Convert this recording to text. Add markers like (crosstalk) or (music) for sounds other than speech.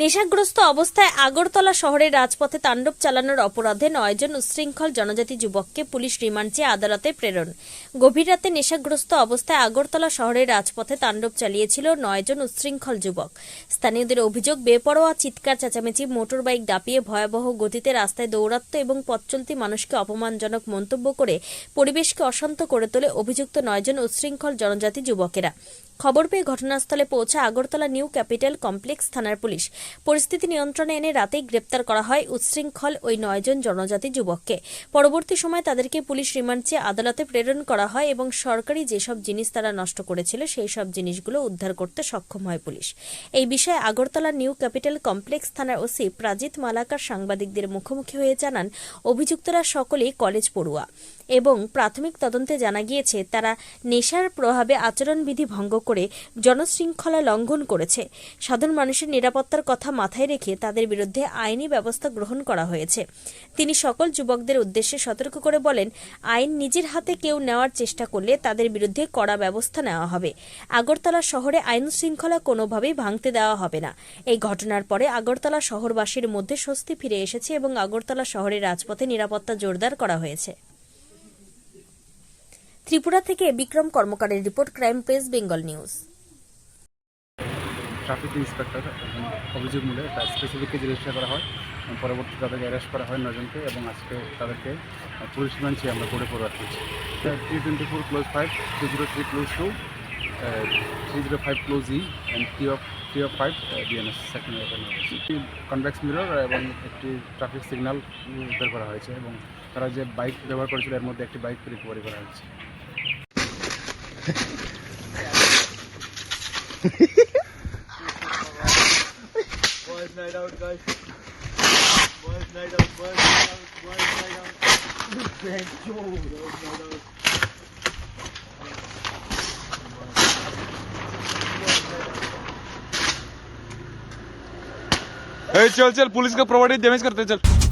নেশাগ্রস্ত অবস্থায় আগরতলা শহরের রাজপথে তাণ্ডব চালানোর অপরাধে নয়জন উচ্ছৃঙ্খল জনজাতি যুবককে পুলিশ রিমান্ড চেয়ে আদালতে প্রেরণ। গভীর রাতে নেশাগ্রস্ত অবস্থায় আগরতলা শহরের রাজপথে তাণ্ডব চালিয়েছিল নয়জন উচ্ছৃঙ্খল যুবক। স্থানীয়দের অভিযোগ, বেপরোয়া, চিৎকার, চেঁচামেচি মোটর বাইক দাপিয়ে ভয়াবহ গতিতে রাস্তায় দৌরাত্ম এবং পথচলতি মানুষকে অপমানজনক মন্তব্য করে পরিবেশকে অশান্ত করে তোলে অভিযুক্ত নয়জন উচ্ছৃঙ্খল জনজাতি যুবকেরা। খবর পেয়ে ঘটনাস্থলে পৌঁছে আগরতলা নিউ ক্যাপিটাল কমপ্লেক্স থানার পুলিশ। পরিস্থিতি নিয়ন্ত্রণে এনে রাতেই গ্রেপ্তার করা হয় উচ্ছৃঙ্খল ওই নয়জন জনজাতি যুবককে। পরবর্তী সময় তাদেরকে পুলিশ রিমান্ড চেয়ে আদালতে প্রেরণ করা হয় এবং সরকারি যেসব জিনিস তারা নষ্ট করেছিল, সেই সব জিনিসগুলো উদ্ধার করতে সক্ষম হয় পুলিশ। এই বিষয়ে আগরতলা নিউ ক্যাপিটাল কমপ্লেক্স থানার ওসি প্রাজিত মালাকার সাংবাদিকদের মুখোমুখি হয়ে জানান, অভিযুক্তরা সকলেই কলেজ পড়ুয়া এবং প্রাথমিক তদন্তে জানা গিয়েছে, তারা নেশার প্রভাবে আচরণবিধি ভঙ্গ করে জনশৃঙ্খলা লঙ্ঘন করেছে। সাধারণ মানুষের নিরাপত্তার কথা মাথায় রেখে তাদের বিরুদ্ধে আইনি ব্যবস্থা গ্রহণ করা হয়েছে। তিনি সকল যুবকদের উদ্দেশ্যে সতর্ক করে বলেন, আইন নিজের হাতে কেউ নেওয়ার চেষ্টা করলে তাদের বিরুদ্ধে কড়া ব্যবস্থা নেওয়া হবে। আগরতলা শহরে আইন শৃঙ্খলা কোনোভাবেই ভাঙতে দেওয়া হবে না। এই ঘটনার পরে আগরতলা শহরবাসীর মধ্যে স্বস্তি ফিরে এসেছে এবং আগরতলা শহরের রাজপথে নিরাপত্তা জোরদার করা হয়েছে। ত্রিপুরা থেকে Bikram কর্মকারের report, crime press, Bengal news. Traffic inspector এবং অভিযোগ মূলে একটা স্পেসিফিক রেজিস্টার করা হয় এবং পরবর্তী তাদেরকে অ্যারেস্ট করা হয় নজনকে এবং আজকে তাদেরকে পুলিশ রিমান্ড আমরা কোর্টে ফরওয়ার্ড করছি three twenty four close five two zero three close two three zero five close E and three of three of five DNS second একটি কনভেক্স মিরর এবং একটি ট্রাফিক সিগন্যাল উদ্ধার করা হয়েছে এবং তারা যে বাইক ব্যবহার করেছিল এর মধ্যে একটি বাইক রিকভারি করা হয়েছে। (laughs) Boys night out, guys. Boys night out, boys night out, boys night out. Thank you. Boys night out. चल चल पुलिस का प्रॉपर्टी डैमेज करते चल